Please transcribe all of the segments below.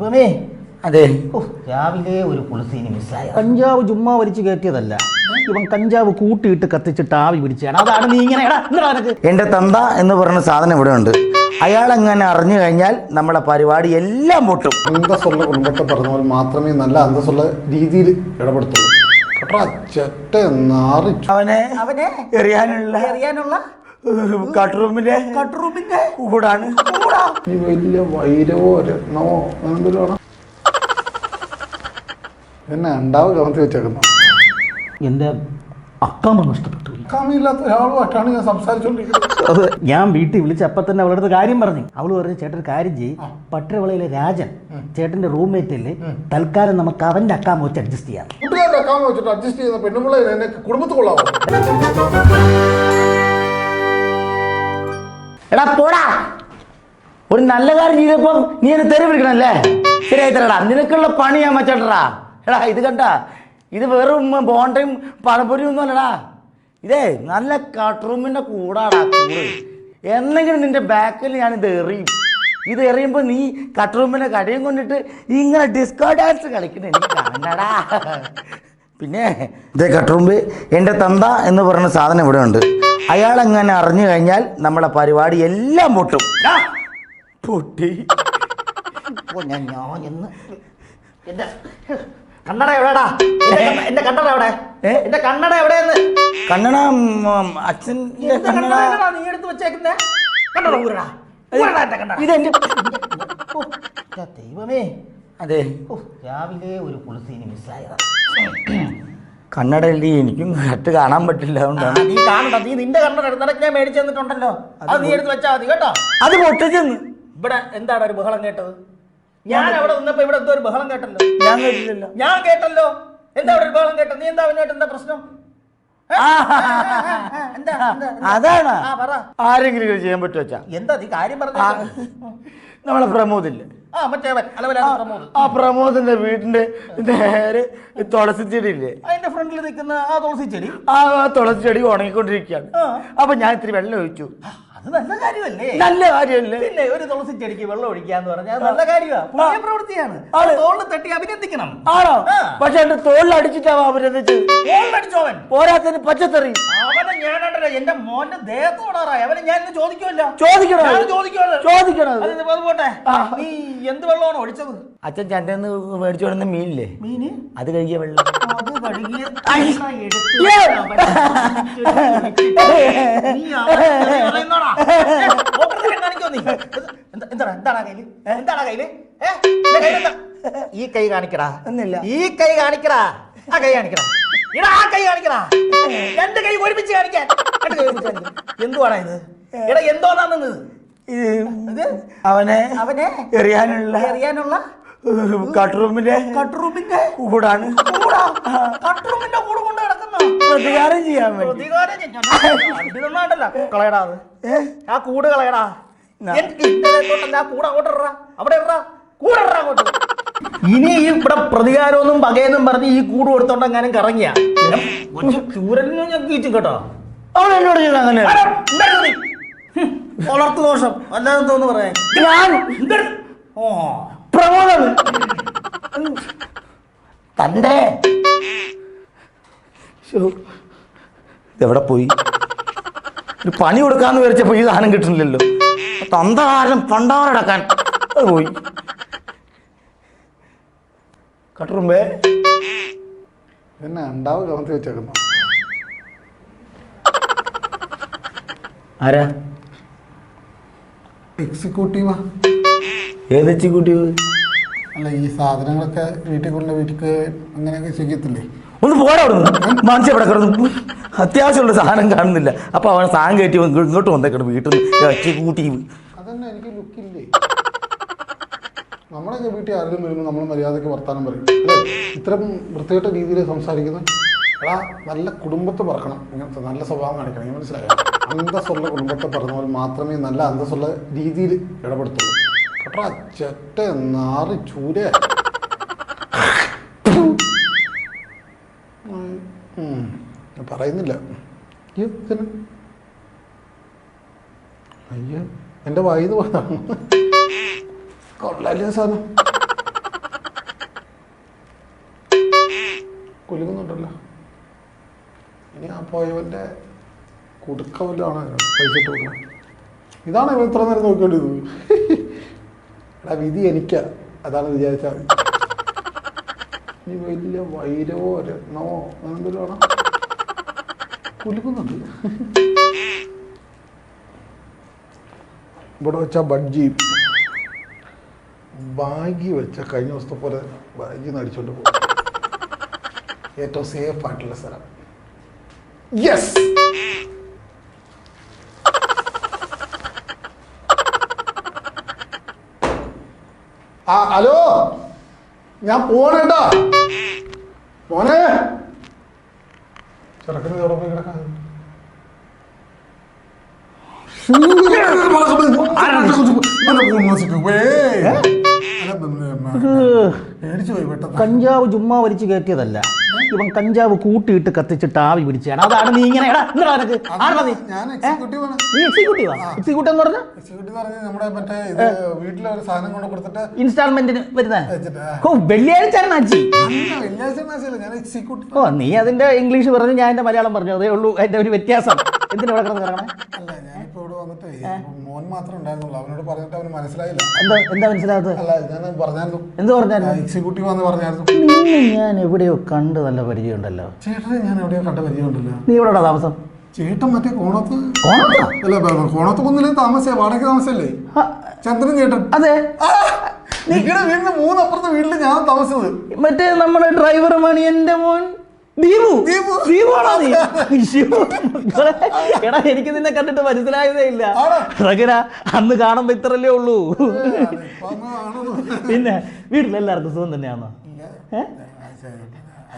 ദൈവമേ. അതെ. ഓ, രാവിലെ ഒരു പുളിസീനി മിസ്സായ. കഞ്ചാവ് ചുമ്മാ വലിച്ചു കയറ്റിയതല്ല. ഇവൻ കഞ്ചാവ് കൂട്ടിയിട്ട് കത്തിച്ചിട്ട് ആവി പിടിച്ചാണ്. അതാണ് നീ ഇങ്ങനെ എടാ, എന്തിനാ നിനക്ക്? എന്റെ തന്ത എന്ന് പറയുന്ന സാധനം ഇവിടെ ഉണ്ട്. അയാൾ അങ്ങനെ അറിഞ്ഞു കഴിഞ്ഞാൽ നമ്മളെ പരിപാടി എല്ലാം പൊട്ടും. അന്തസ്സുള്ള കുടുംബത്തെ പോലെ മാത്രമേ നല്ല അന്തസ്സുള്ള രീതിയിൽ ഇടപെടുത്തുള്ളൂ. കേട്ടോ ചെറ്റ നാറി അവനെ അവനെ എറിയാനുള്ള അറിയാനുള്ള കട്ട്റൂമിലെ കട്ട്റൂമിന്റെ കൂടാണ്. റൂമിന്റെ കൂടാണ് വലിയ വൈരവോ രത്നമോ ആണോ? എന്നെ ഉണ്ടാവ് കമത്തി വെച്ചേക്കുന്നു. എന്റെ അക്കാമ നഷ്ടപ്പെട്ടു. കമ്മിയില്ലാത്ത ഒരാളുമായിട്ടാണ് ഞാൻ സംസാരിച്ചുകൊണ്ടിരിക്കുന്നത് അത് ഞാൻ വീട്ടിൽ വിളിച്ച് അപ്പം തന്നെ അവളുടെ അടുത്ത് കാര്യം പറഞ്ഞു. അവൾ പറഞ്ഞു ചേട്ടൻ കാര്യം ചെയ്യും. പട്ടരവളയിലെ രാജൻ ചേട്ടന്റെ റൂംമേറ്റ് അല്ലേ തൽക്കാലം നമുക്ക് അവന്റെ അക്കാമ വെച്ച് അഡ്ജസ്റ്റ് ചെയ്യാം. അഡ്ജസ്റ്റ് ചെയ്യുന്ന പെണ്ണുപിള്ളേ എന്നെ കുടുംബത്തിൽ കൊള്ളാമോ എടാ പോടാ. ഒരു നല്ല കാര്യം ചെയ്തപ്പം നീ എന്നെ തെറി വിളിക്കണല്ലേ? ശരിയായി തരടാ നിനക്കുള്ള പണി ഞാൻ വെച്ചോട്ടടാ. എടാ ഇത് കണ്ട. ഇത് വെറും ബോണ്ടയും പഴംപൊരിയും ഒന്നും അല്ലടാ. ഇതേ നല്ല കട്ട്റൂമിന്റെ കൂടാടാ കൂട്. എന്നെങ്കിലും നിന്റെ ബാക്കിൽ ഞാൻ ഇത് എറിയും. ഇത് എറിയുമ്പോൾ നീ കട്ട്റൂമിന്റെ കടയും കൊണ്ടിട്ട് ഇങ്ങനെ ഡിസ്കോ ഡാൻസ് കളിക്കുന്ന എനിക്ക് കാണണ്ടടാ. പിന്നെ ഇതേ കട്ടുറുമ്പ് എന്റെ തന്ത എന്ന് പറയുന്ന സാധനം ഇവിടെ ഉണ്ട്. അയാൾ അങ്ങനെ അറിഞ്ഞു കഴിഞ്ഞാൽ നമ്മളെ പരിപാടി എല്ലാം പൊട്ടും. പൊട്ടി. ഓ, ഞാൻ ഞാൻ എന്ന്. എന്റെ കണ്ണട എവിടെടാ എന്റെ കണ്ണ- കണ്ണട എവിടെ? ഏ? എന്റെ കണ്ണട എവിടെയെന്ന്? കണ്ണട ഉം, അച്ഛന്റെ കണ്ണട നീ എടുത്ത് വെച്ചേക്കുന്നേ? കണ്ണട ഊരടാ. ഊരടാ എന്റെ കണ്ണട. ഇതെന്റെ ദൈവമേ. അതെ. രാവിലെ ഒരു പുളിസീനി മിസ്സായതാ കണ്ണടയിൽ എനിക്കും കറക്റ്റ് കാണാൻ പറ്റില്ല അതുകൊണ്ടാണ്. നീ കാണണ്ട. നീ നിന്റെ കണ്ണട എടുത്ത് നിനക്ക് ഞാൻ മേടിച്ചു തന്നിട്ടുണ്ടല്ലോ. അത് നീ എടുത്ത് വെച്ചാ മതി കേട്ടോ? അത് പൊട്ടിച്ചെന്ന്. ഇവിടെ എന്താണ് ഒരു ബഹളം കേട്ടത്? ഞാൻ അവിടെ നിന്നപ്പോ ഇവിടെ എന്തോ ഒരു ബഹളം കേട്ടല്ലോ. ഞാൻ കേട്ടില്ലല്ലോ. ഞാൻ കേട്ടല്ലോ. എന്താ അവിടെ ഒരു ബഹളം കേട്ടത്? നീ എന്താ അവനായിട്ട് എന്താ പ്രശ്നം? അതാണ്. ആരെങ്കിലും ചെയ്യാൻ പറ്റുവച്ചാ വെച്ചാ എന്താ നീ കാര്യം പറഞ്ഞ നമ്മളെ പ്രമോദില്ലേ? ആ മറ്റേ പ്രമോദ്. ആ പ്രമോദിന്റെ വീടിന്റെ നേരെ തുളസി ചെടി ഇല്ലേ അതിന്റെ ഫ്രണ്ടിൽ നിൽക്കുന്ന ആ തുളസി ചെടി. ആ തുളസി ചെടി ഉണങ്ങിക്കൊണ്ടിരിക്കുകയാണ്. അപ്പൊ ഞാൻ ഇത്തിരി വെള്ളം ഒഴിച്ചു. അത് നല്ല കാര്യമല്ലേ? നല്ല കാര്യമല്ലേ? പിന്നെ ഒരു തുളസി ചെടിക്ക് വെള്ളം ഒഴിക്കാന്ന് പറഞ്ഞാൽ നല്ല കാര്യമാണ് പ്രവൃത്തിയാണ്. തോളിൽ തട്ടി അഭിനന്ദിക്കണം. ആണോ. പക്ഷെ എന്റെ തോളിൽ അടിച്ചിട്ടാവാ അഭിനന്ദിച്ച് തോളിലടിച്ചോവൻ. പോരാത്തതിന് പച്ചത്തറി. അവനെ ഞാനുണ്ടല്ലോ എന്റെ മോന്റെ ദേഹത്തോടാറായി അവനെ ഞാൻ ഇന്ന് ചോദിക്കുമല്ലോ ചോദിക്കണോ? ചോദിക്കുമല്ലോ ചോദിക്കണോ? അത്? പോട്ടെ. നീ എന്ത് വെള്ളമാണ് ഒഴിച്ചത്? അച്ഛൻ ചന്റെ മേടിച്ചു കൊടുക്കുന്ന മീനില്ലേ? മീന്? അത് കഴുകിയ വെള്ളം. അത് കഴുകിയ നീ പറയുന്നോടാ? ഈ കൈ കാണിക്കടാ. ഒന്നില്ല ഈ കൈ കാണിക്കടാ. ആ കൈ കാണിക്കടാ ഇടാ ആ കൈ കാണിക്കടാ. രണ്ട് കൈ ഒരുമിച്ച് കാണിക്കാൻ. എന്തുവാടാ ഇത്? എടാ എന്തോന്നാ നിന്നത്? അവനെ അവനെ? എറിയാനുള്ള അറിയാനുള്ള കട്ട്റൂമിലെ കട്ട്റൂമിന്റെ? കൂടാണ്. കൂടാ. കട്ട്റൂമിന്റെ കൂടെ കൊണ്ട് കിടക്കുന്ന? പ്രതികാരം ചെയ്യാൻ വേണ്ടി. പ്രതികാരം. കളയടാ അത്. ഏ? ആ കൂട് കളയടാ. ന- എനിക്ക് ഇന്നലെ ആ കൂട് അങ്ങോട്ട് ഇടറാ. അവിടെ ഇടറാ. കൂടെ ഇടറാ അങ്ങോട്ട്. ഇനി ഈ ഇവിടെ പ്രതികാരമൊന്നും പകയെന്നും പറഞ്ഞ് ഈ കൂട് കൊടുത്തോണ്ട് എങ്ങാനും കറങ്ങിയ? ചൂരലിനും ഞാൻ കീച്ചും കേട്ടോ. അവൻ എന്നോട് ചെയ്ത അങ്ങനെ നീ? ഹും, വളർത്തു ദോഷം. അല്ലാതെ തോന്നു പറയാൻ. ഞാൻ? ഓ. പ്രമോദം തന്റെ ഇതെവിടെ പോയി? ഒരു പണി കൊടുക്കാന്ന് വിചാരിച്ചപ്പോ ഈ സാധനം കിട്ടുന്നില്ലല്ലോ. തന്തകാലം പണ്ടാറടക്കാൻ അത് പോയി. കട്ടുറുമ്പേ. എന്നെ ഉണ്ടാവ് കമത്തി വെച്ചേക്കുന്നു. ആരാ? എക്സിക്യൂട്ടീവാ. ഏത് എക്സിക്യൂട്ടീവ്? അല്ല ഈ സാധനങ്ങളൊക്കെ വീട്ടിൽ കൊണ്ട് വീട്ടിൽ അങ്ങനെയൊക്കെ ചെയ്യത്തില്ലേ? ഒന്ന് പോരാ അവിടുന്ന്. മനസ്സിൽ ഇവിടെ കിടന്നു? അത്യാവശ്യമുള്ള സാധനം കാണുന്നില്ല. അപ്പൊ അവൻ സാധനം കയറ്റി ഇങ്ങോട്ട് വന്നേക്കണം വീട്ടിൽ നിന്ന്. കൂട്ടി. അതന്നെ എനിക്ക് ലുക്കില്ലേ നമ്മളൊക്കെ വീട്ടിൽ ആരെങ്കിലും വരുമ്പോൾ നമ്മൾ മര്യാദയ്ക്ക് വർത്താനം പറയും. ഇത്തരം വൃത്തികെട്ട രീതിയിൽ സംസാരിക്കുന്നത് എടാ നല്ല കുടുംബത്തെ പറക്കണം. ഇങ്ങനത്തെ നല്ല സ്വഭാവം കാണിക്കണം. ഈ മനസ്സിലായോ? അന്തസ്സുള്ള കുടുംബത്തെ പറഞ്ഞാൽ മാത്രമേ നല്ല അന്തസ്സുള്ള രീതിയിൽ ഇടപെടുത്തുള്ളൂ. കേട്ടോ ചെറ്റ നാറി ചൂര പറയുന്നില്ല. അയ്യോ ഇതിന് അയ്യോ വായിന്ന് പോയതാണ് കൊള്ളാല്ലേ സാധനം. കുലുങ്ങുന്നുണ്ടല്ലോ. ഇനി ആ പോയവന്റെ കുടുക്കവല്ലാണ് പൈസ ഇട്ട് കൊടുക്കണം? ഇതാണ് ഇവൻ ഇത്ര നേരം നോക്കേണ്ടത് എടാ വിധി എനിക്ക. അതാണ് വിചാരിച്ചാൽ വലിയ വൈരവോ രത്നമോ അങ്ങനെന്തെങ്കിലും ആണോ? കുലുക്കുന്നുണ്ട് ഇവിടെ വെച്ച ബഡ്ജി. ബാഗി വെച്ച കഴിഞ്ഞ ദിവസത്തെ പോലെ ബാഗി നടിച്ചോണ്ട് പോകും. ഏറ്റവും സേഫ് ആയിട്ടുള്ള സ്ഥലം. യെസ് ആ ഹലോ? ഞാൻ പോണേട്ടാ. മോനെ ഇവിടെ പോയി കിടക്കാൻ കഞ്ചാവ് ചുമ്മാ വലിച്ചു കയറ്റിയതല്ല. ഇവൻ കഞ്ചാവ് കൂട്ടിയിട്ട് കത്തിച്ചിട്ട് ആവി പിടിച്ചാണ് അതാണ് നീ ഇങ്ങനെ എടാ എന്താ നിനക്ക്. ആരാ നീ. ഞാൻ ഏ? എക്സിക്യൂട്ടീവ് ആണ്. നീ എക്സിക്യൂട്ടീവാ എക്സിക്യൂട്ടീവ് എന്ന് പറഞ്ഞാൽ എക്സിക്യൂട്ടീവ് പറഞ്ഞാൽ നമ്മുടെ മറ്റേ ഇത് വീട്ടിലെ ഒരു സാധനം കൊണ്ട് കൊടുത്തിട്ട് ഇൻസ്റ്റാൾമെന്റിന് വരുന്ന? വെച്ചിട്ട് ആ. ഓ വെള്ളിയാഴ്ച ഞാൻ എക്സിക്യൂട്ടീവ് ഓ നീ അതിന്റെ ഇംഗ്ലീഷ് പറഞ്ഞു ഞാൻ എന്റെ മലയാളം പറഞ്ഞു. അതേ ഉള്ളൂ. അതിന്റെ ഒരു വ്യത്യാസം. എന്തിനാ ഇവിടെ കിടന്ന് കിടക്കണേ വന്നിട്ട് മോൻ മാത്രം ഉണ്ടായിരുന്നുള്ളൂ. അവനോട് പറഞ്ഞിട്ട് അവന് മനസ്സിലായില്ല. എന്താ എന്താ മനസ്സിലാകത്ത് അല്ല ഞാൻ പറഞ്ഞായിരുന്നു. എന്ത് പറഞ്ഞായിരുന്നു? എക്സിക്യൂട്ടീവ് എന്ന് പറഞ്ഞായിരുന്നു. നിന്നെ ഞാൻ എവിടെയോ കണ്ട് നല്ല പരിചയമുണ്ടല്ലോ. ചേട്ടനെ ഞാൻ എവിടെയോ കണ്ട പരിചയമുണ്ടല്ലോ. നീ എവിടെയാ താമസം? ചേട്ടൻ മറ്റേ കോണത്ത് കോണത്തോ? അല്ല കോണത്ത് കുന്നിലും താമസേ വാടക താമസല്ലേ ചന്ദ്രൻ ചേട്ടൻ. അതെ. നിങ്ങളുടെ വീടിന് മൂന്നപ്പുറത്തെ വീട്ടിൽ ഞാൻ താമസിച്ചത്. മറ്റേ നമ്മുടെ ഡ്രൈവർ മണി എന്റെ മോൻ. ദീപു ദീപു. ദീപുവാണോ നീ എടാ എനിക്ക് നിന്നെ കണ്ടിട്ട് മനസ്സിലായതേ ഇല്ല? റഗന അന്ന് കാണുമ്പോ ഇത്രല്ലേ ഉള്ളൂ? പിന്നെ വീട്ടിലെല്ലാവർക്കും സുഖം തന്നെയാണോ ഏ?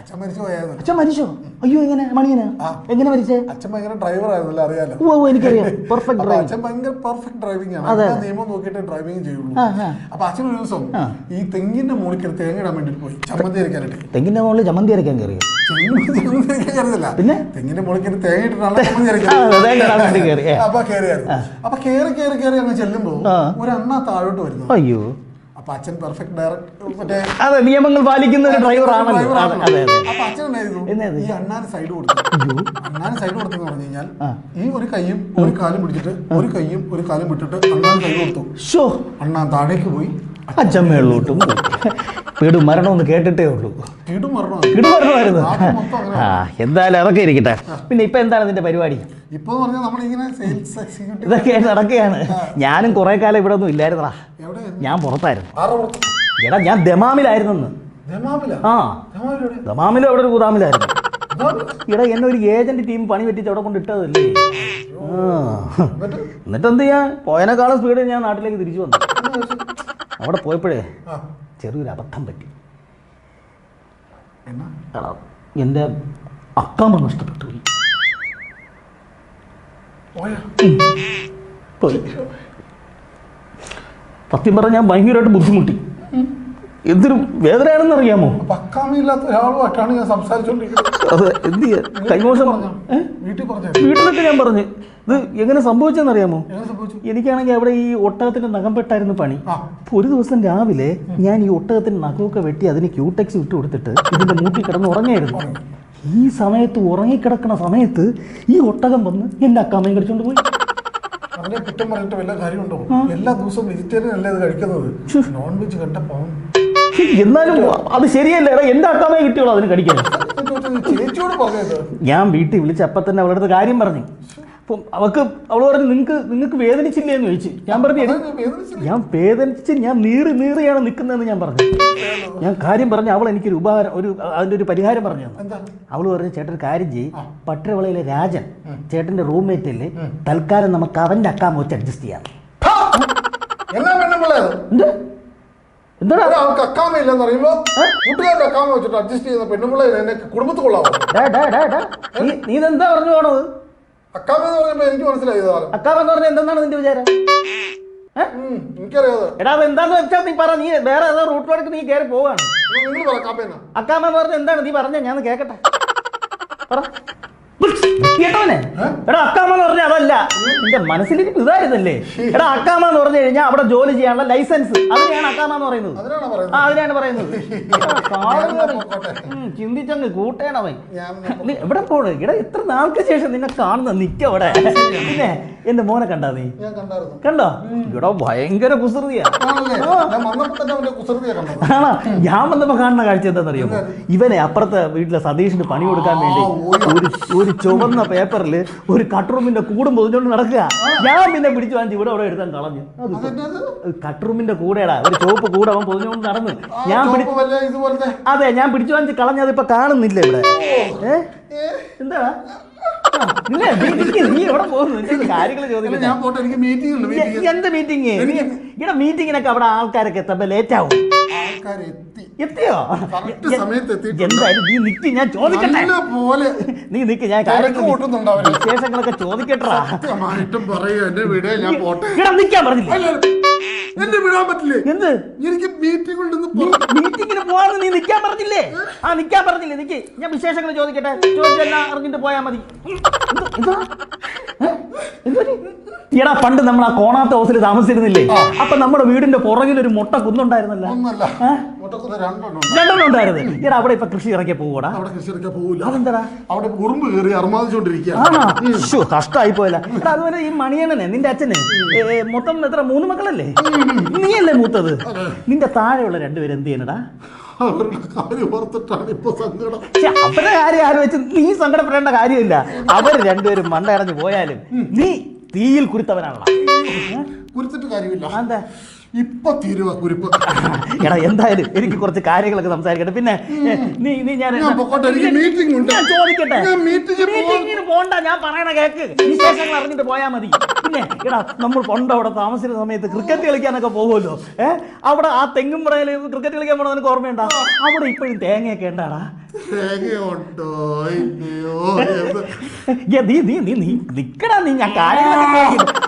അച്ഛൻ മരിച്ചു പോയായിരുന്നു. അച്ഛൻ മരിച്ചോ? അയ്യോ എങ്ങനെ? മണിയന് എങ്ങനെ? മരിച്ചേ? അച്ഛൻ ഭയങ്കര ഡ്രൈവർ ആയിരുന്നല്ലോ അറിയാലോ? ഓ എനിക്കറിയാം. പെർഫെക്റ്റ് ഡ്രൈവിംഗ് അച്ഛൻ ഭയങ്കര പെർഫെക്റ്റ് ഡ്രൈവിംഗ് ആണ്. അതെ. നിയമം നോക്കിയിട്ട് ഡ്രൈവിംഗ് ചെയ്യുള്ളൂ. അപ്പൊ അച്ഛൻ ഒരു ദിവസം ഈ തെങ്ങിന്റെ മുകളിൽ കയറി തേങ്ങയിടാൻ വേണ്ടിട്ട് പോയി. ചമ്മന്തി അരക്കാനായിട്ട് തെങ്ങിന്റെ മുകളിൽ ചമ്മന്തി അരക്കാൻ കയറി പിന്നെ? തെങ്ങിന്റെ മുകളിൽ തേങ്ങ ഇട്ടിട്ടാണ് വേണ്ടി കയറി, ഏ. അരക്കാൻ അപ്പൊ കയറിയായിരുന്നു. അപ്പൊ കയറി കയറി കയറി അങ്ങ് ചെല്ലുമ്പോ. ഒരു അണ്ണ താഴോട്ട് വരുന്നു. അയ്യോ. അപ്പൊ അച്ഛൻ പെർഫെക്റ്റ് ഡയറക്ട് മറ്റേ അതെ നിയമങ്ങൾ പാലിക്കുന്ന ഒരു അതെ അപ്പൊ അച്ഛൻ എന്തായിരുന്നു ഈ അണ്ണാന് സൈഡ് കൊടുത്തു. അണ്ണാന് സൈഡ് കൊടുത്തെന്ന് പറഞ്ഞു കഴിഞ്ഞാൽ ഈ ഒരു കൈയും ഒരു കാലും പിടിച്ചിട്ട് ഒരു കൈയും ഒരു കാലും വിട്ടിട്ട് അണ്ണാൻ സൈഡ് കൊടുത്തു. അണ്ണാൻ താഴേക്ക് പോയി. അച്ഛമ്മയുള്ളൂട്ടും വീട് ഒന്ന് കേട്ടിട്ടേ ഉള്ളൂ. പിടുമരണമായിരുന്നു ആ എന്തായാലും അതൊക്കെ ഇരിക്കട്ടെ. പിന്നെ ഇപ്പൊ എന്താണ് നിന്റെ പരിപാടി? ഇപ്പൊ പറഞ്ഞാൽ നമ്മളിങ്ങനെ സെയിൽസ് എക്സിക്യൂട്ടീവ് ഇതൊക്കെ നടക്കുകയാണ്. ഞാനും കുറെ കാലം ഇവിടെ ഒന്നും ഇല്ലായിരുന്നടാ. ഞാൻ പുറത്തായിരുന്നു. എടാ ഞാൻ ദമാമിലായിരുന്നെന്ന് ദമാമിലാ? ആ. ദമാമിലും അവിടെ ഒരു ഗുദാമിലായിരുന്നു? എടാ എന്നെ ഒരു ഏജന്റ് ടീം പണി പറ്റിച്ച് അവിടെ കൊണ്ട് ഇട്ടതല്ലേ. എന്നിട്ട്? എന്ത് ചെയ്യാൻ പോയതിനേക്കാളും സ്പീഡിൽ ഞാൻ നാട്ടിലേക്ക് തിരിച്ചു വന്നു. അവിടെ പോയപ്പോഴേ. ചെറിയൊരു അബദ്ധം പറ്റി എന്റെ അക്കാമ നഷ്ടപ്പെട്ടു പോയി. പോയി? സത്യം പറഞ്ഞാൽ ഞാൻ ഭയങ്കരമായിട്ട് ബുദ്ധിമുട്ടി. എന്തൊരു വേദനയാണെന്ന് അറിയാമോ? ഒരാളുമായിട്ടാണ് ഞാൻ സംസാരിച്ചോണ്ടിരിക്കുന്നത്. അതെ എന്ത് ചെയ്യാ? കൈമോശം? വീട്ടിൽ പറഞ്ഞു? വീട്ടിലൊക്കെ ഞാൻ പറഞ്ഞു. ഇത് എങ്ങനെ സംഭവിച്ചെന്ന് അറിയാമോ? എനിക്കാണെങ്കിൽ അവിടെ ഈ ഒട്ടകത്തിന്റെ നഖം പെട്ടായിരുന്നു പണി. ഒരു ദിവസം രാവിലെ ഞാൻ ഈ ഒട്ടകത്തിന്റെ നഖമൊക്കെ വെട്ടി അതിന് ക്യൂടെക്സ് വിട്ട് കൊടുത്തിട്ട് ഇതിന്റെ മൂട്ടിൽ കിടന്ന് ഉറങ്ങായിരുന്നു. ഈ സമയത്ത് ഉറങ്ങിക്കിടക്കുന്ന സമയത്ത് ഈ ഒട്ടകം വന്ന് എന്റെ അക്കാമയും കടിച്ചോണ്ട് പോയി. അവനെ കുറ്റം പറഞ്ഞിട്ട് വല്ല കാര്യമുണ്ടോ? എല്ലാ ദിവസവും വെജിറ്റേറിയൻ അല്ലേ ഇത് കഴിക്കുന്നത്? നോൺ വെജ് കണ്ട പാവം എന്നാലും അത് ശരിയല്ല? എടാ എന്റെ അക്കാമേ കിട്ടിയോളൂ അതിന് കടിക്കാൻ. ഞാൻ വീട്ടിൽ വിളിച്ച് അപ്പം തന്നെ അവളുടെ അടുത്ത് കാര്യം പറഞ്ഞു. അപ്പം അവക്ക് അവൾ പറഞ്ഞു നിങ്ങൾക്ക് നിങ്ങൾക്ക് വേദനിച്ചില്ലേ എന്ന് ചോദിച്ചു. ഞാൻ പറഞ്ഞു ഞാൻ വേദനിച്ച് ഞാൻ നീറി നീറിയാണ് നിൽക്കുന്നതെന്ന് ഞാൻ പറഞ്ഞു. ഞാൻ കാര്യം പറഞ്ഞു അവൾ എനിക്കൊരു ഉപകാരം ഒരു അതിന്റെ ഒരു പരിഹാരം പറഞ്ഞു തന്നു. അവൾ പറഞ്ഞു ചേട്ടൻ കാര്യം ചെയ്യും. പട്ടരവളയിലെ രാജൻ ചേട്ടന്റെ റൂംമേറ്റ് അല്ലേ തൽക്കാലം നമുക്ക് അവന്റെ അക്കാമ വെച്ച് അഡ്ജസ്റ്റ് ചെയ്യാം. പെണ്ണുമ്പിള്ളേ? എന്ത്? എന്താടാ? അക്കാമ ഇല്ലെന്ന് അറിയുമ്പോ കൂട്ടുകാരുടെ അക്കാമ വെച്ചിട്ട് അഡ്ജസ്റ്റ് ചെയ്യുന്ന പെണ്ണുമ്പിള്ളേ എന്നെ കുടുംബത്തിൽ കൊള്ളാവോ. നീ ഇതെന്താ പറഞ്ഞു പോണത്? അക്കാമ എന്ന് പറഞ്ഞപ്പോ എനിക്ക് മനസ്സിലായി അക്കാമ എന്ന് പറഞ്ഞാൽ എന്താണ് നിന്റെ വിചാരം? എനിക്കറിയാതെ. എടാ എന്താന്ന് വെച്ചാൽ നീ പറ. നീ വേറെ ഏതോ റൂട്ടിലേക്ക് നീ കയറി പോവാണ്. അക്കാമ എന്ന്? പറഞ്ഞ എന്താണ്? നീ പറഞ്ഞ ഞാൻ കേക്കട്ടെ. പറ. കേട്ടോനെ എടാ അക്കാമ എന്ന് പറഞ്ഞാൽ അതല്ല. എന്റെ മനസ്സിലിരിപ്പ് ഇതായിരുന്നല്ലേ എടാ അക്കാമ എന്ന് പറഞ്ഞു കഴിഞ്ഞാൽ അവിടെ ജോലി ചെയ്യാനുള്ള ലൈസൻസ്. അതിനെയാണ് അക്കാമ എന്ന് പറയുന്നത്. അതിനാണോ ആ പറയുന്നത്. അതിനാണ് എടാ. ചിന്തിച്ചങ്ങ് കൂട്ടേണവൻ. എവിടെ പോണ്? ഇവിടെ ഇത്ര നാൾക്ക് ശേഷം നിന്നെ കാണുന്ന നിക്കവിടെ പിന്നെ എന്റെ മോനെ കണ്ടാ നീ? കണ്ടോ? ഇവിടെ ഭയങ്കര കുസൃതിയാ. ഞാൻ വന്നപ്പോ ആണോ? ഞാൻ കാണുന്ന കാഴ്ച എന്താണെന്നറിയോ? ഇവനെ അപ്പുറത്തെ വീട്ടിലെ സതീഷിന് പണി കൊടുക്കാൻ വേണ്ടി ഒരു ഒരു ചുവന്ന പേപ്പറിൽ ഒരു കട്ട്റൂമിന്റെ കൂടും പൊതിഞ്ഞോണ്ട് നടക്കുക. ഞാൻ പിന്നെ പിടിച്ചു വാങ്ങിച്ച് ഇവിടെ അവിടെ എടുത്താൽ കളഞ്ഞു. കട്ട്റൂമിന്റെ കൂടെടാ. ഒരു ചുവപ്പ് കൂടെ അവൻ പൊതിഞ്ഞോണ്ട് നടന്നു. ഞാൻ അതെ ഞാൻ പിടിച്ചു വാങ്ങിച്ച് കളഞ്ഞത് ഇപ്പൊ കാണുന്നില്ല ഇവിടെ. ഏ, എന്താ? ഞാൻ പോട്ടെ എനിക്ക് മീറ്റിംഗ് ഉണ്ട് മീറ്റിംഗ് എന്ത് മീറ്റിംഗ് ഇവിടെ മീറ്റിങ്ങിനൊക്കെ അവിടെ ആൾക്കാരൊക്കെ എത്തുമ്പോ ലേറ്റ് ആവും. എത്തിയോ. എന്തായാലും നീ നിക്ക് ഞാൻ ചോദിക്കട്ടെ? പോലെ നീ നിക്ക് ഞാൻ. വിശേഷങ്ങളൊക്കെ ചോദിക്കട്ടാ പറയുക എന്നെ വിടേ ഞാൻ പോട്ടെ. നിക്കാൻ പറഞ്ഞില്ല? എന്നെ വിടാൻ പറ്റില്ലേ? എന്ത്? എനിക്ക് മീറ്റിംഗ് ഉണ്ടെന്ന് നീ പറ- മീറ്റിങ്ങിന് പോവാന്ന് നീ നിക്കാൻ പറഞ്ഞില്ലേ? ആ നിക്കാൻ പറഞ്ഞില്ലേ? നിക്ക് ഞാൻ വിശേഷങ്ങൾ ചോദിക്കട്ടെ? ചോദിച്ചെല്ലാം അറിഞ്ഞിട്ട് പോയാ മതി. എന്ത്- എന്താ? എടാ പണ്ട് നമ്മൾ ആ കോണാത്ത ഹൗസിൽ താമസിച്ചിരുന്നില്ലേ. അപ്പൊ നമ്മുടെ വീടിന്റെ പുറകിൽ ഒരു മുട്ട കുന്നുണ്ടായിരുന്നല്ലോ. രണ്ടെണ്ണം ഉണ്ട്. രണ്ടെണ്ണം ഉണ്ടായിരുന്നു. എടാ അവിടെ ഇപ്പൊ കൃഷി ഇറക്കിയ പോകൂടാ അവിടെ കൃഷി പോവില്ല അതെന്താടാ? അവിടെ ഉറുമ്പ് കയറി അർമാദിച്ചോണ്ടിരിക്കുക ആണോ? കഷ്ടായി പോയല്ല എടാ അതുപോലെ ഈ മണിയണ്ണനെ നിന്റെ അച്ഛനെ മൊത്തം എത്ര മൂന്ന് മക്കളല്ലേ? നീയല്ലേ മൂത്തത്? നിന്റെ താഴെയുള്ള രണ്ടുപേരും എന്ത് ചെയ്യണടാ? അവരുടെ കാര്യം ആരും വെച്ച് സങ്കടം. പക്ഷെ അവരുടെ കാര്യം ആലോചിച്ച് നീ സങ്കടപ്പെടേണ്ട കാര്യമില്ല. അവർ രണ്ടുപേരും മണ്ടയടഞ്ഞു പോയാലും നീ തീയിൽ കുരുത്തവനാണല്ലോ കുരുത്തിട്ട് കാര്യമില്ല. എന്താ? ഇപ്പൊ തീരുവ കുരുപ്പ്. എടാ എന്തായാലും എനിക്ക് കുറച്ച് കാര്യങ്ങളൊക്കെ സംസാരിക്കട്ടെ. പിന്നെ നീ നീ ഞാൻ meeting ഉണ്ട്. ഞാൻ ചോദിക്കട്ടെ? മീറ്റിംഗിന് പോണ്ട ഞാൻ പറയണ കേക്ക്. വിശേഷങ്ങൾ അറിഞ്ഞിട്ട് പോയാൽ മതി. പിന്നെ എടാ നമ്മൾ പണ്ട് അവിടെ താമസിക്കുന്ന സമയത്ത് ക്രിക്കറ്റ് കളിക്കാനൊക്കെ പോകുമല്ലോ ഏഹ് അവിടെ ആ തെങ്ങും പറയൽ ക്രിക്കറ്റ് കളിക്കാൻ പോണത് നിനക്ക് ഓർമ്മയുണ്ടോ? അവിടെ ഇപ്പോഴും തേങ്ങയൊക്കെ ഉണ്ടാടാ. തേങ്ങയുണ്ടോ ഇല്ലയോ നീ നീ നീ നീ നിക്കടാ നീ ഞാൻ കാര്യങ്ങളൊക്കെ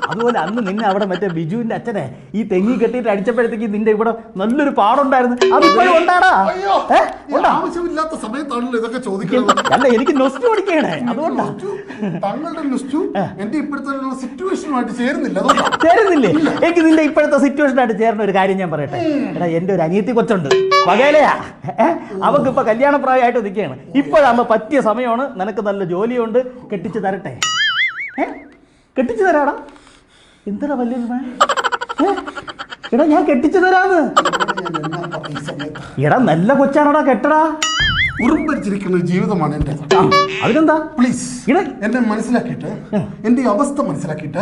അതുപോലെ അന്ന് നിന്നെ അവിടെ മറ്റേ ബിജുവിന്റെ അച്ഛനെ ഈ തെങ്ങി കെട്ടിട്ട് അടിച്ചപ്പോഴത്തേക്ക് നിന്റെ ഇവിടെ നല്ലൊരു പാടുണ്ടായിരുന്നു. അതിപ്പോഴും ഉണ്ടാടാ. അയ്യോ ഏ? ഈ ആവശ്യമില്ലാത്ത സമയത്താണല്ലോ ഇതൊക്കെ ചോദിക്കുന്നത്. അല്ല എനിക്ക് നൊസ്റ്റു പഠിക്കണേ അതുകൊണ്ടാ. തങ്ങളുടെ താങ്കളുടെ ലുസ്റ്റു എന്റെ ഇപ്പോഴത്തെ സിറ്റുവേഷനുമായിട്ട് ചേരുന്നില്ല ചേരുന്നില്ലേ? എനിക്ക് നിന്റെ ഇപ്പോഴത്തെ സിറ്റുവേഷനായിട്ട് ചേർന്ന ഒരു കാര്യം ഞാൻ പറയട്ടെ? എടാ എന്റെ ഒരു അനിയത്തി കൊച്ചുണ്ട്. വകയിലയാ അവക്ക് ഇപ്പൊ കല്യാണ പ്രായമായിട്ട് നിൽക്കുകയാണ്. ഇപ്പോഴാകുമ്പോ പറ്റിയ സമയമാണ്. നിനക്ക് നല്ല ജോലിയുണ്ട്. കെട്ടിച്ചു തരട്ടെ. ഏ? കെട്ടിച്ച് തരാടാ. എന്തിനാ വലിയൊരു എടാ ഞാൻ കെട്ടിച്ചു തരാന്ന്. എടാ നല്ല കൊച്ചാണോടാ കെട്ടടാ. ഉറുമ്പരിച്ചിരിക്കുന്ന ഒരു ജീവിതമാണ് എന്റെ അതിനെന്താ? പ്ലീസ് എന്നെ മനസ്സിലാക്കിയിട്ട് എന്റെ അവസ്ഥ മനസ്സിലാക്കിയിട്ട്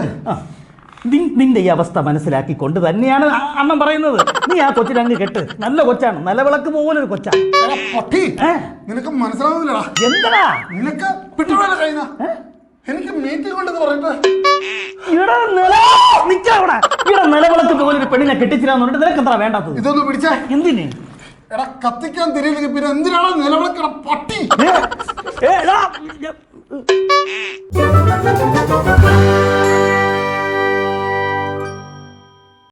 നിന്റെ ഈ അവസ്ഥ മനസ്സിലാക്കിക്കൊണ്ട് തന്നെയാണ് അമ്മ പറയുന്നത്. നീ ആ കൊച്ചിനെ അങ്ങ് കെട്ട്. നല്ല കൊച്ചാണ്. നല്ല വിളക്ക് പോലെ ഒരു കൊച്ചാ. എടാ, പട്ടി. ഏ? നിനക്ക് മനസ്സിലാവുന്നില്ലടാ. എന്തടാ നിനക്ക് എനിക്ക് മീറ്റിംഗ് ഉണ്ടെന്ന് പറഞ്ഞിട്ട്. നിലവിളക്ക് പോലെ ഒരു പെണ്ണിനെ കെട്ടിച്ചിരാന്ന് പറഞ്ഞിട്ട് നിനക്ക് എന്താ വേണ്ടാത്തത് ഇതൊന്നും പിടിച്ചേ. എന്തിന്? എടാ കത്തിക്കാൻ തിരിയില്ലെങ്കിൽ പിന്നെ എന്തിനാണ് നിലവിളക്കട പട്ടി. ഏടാ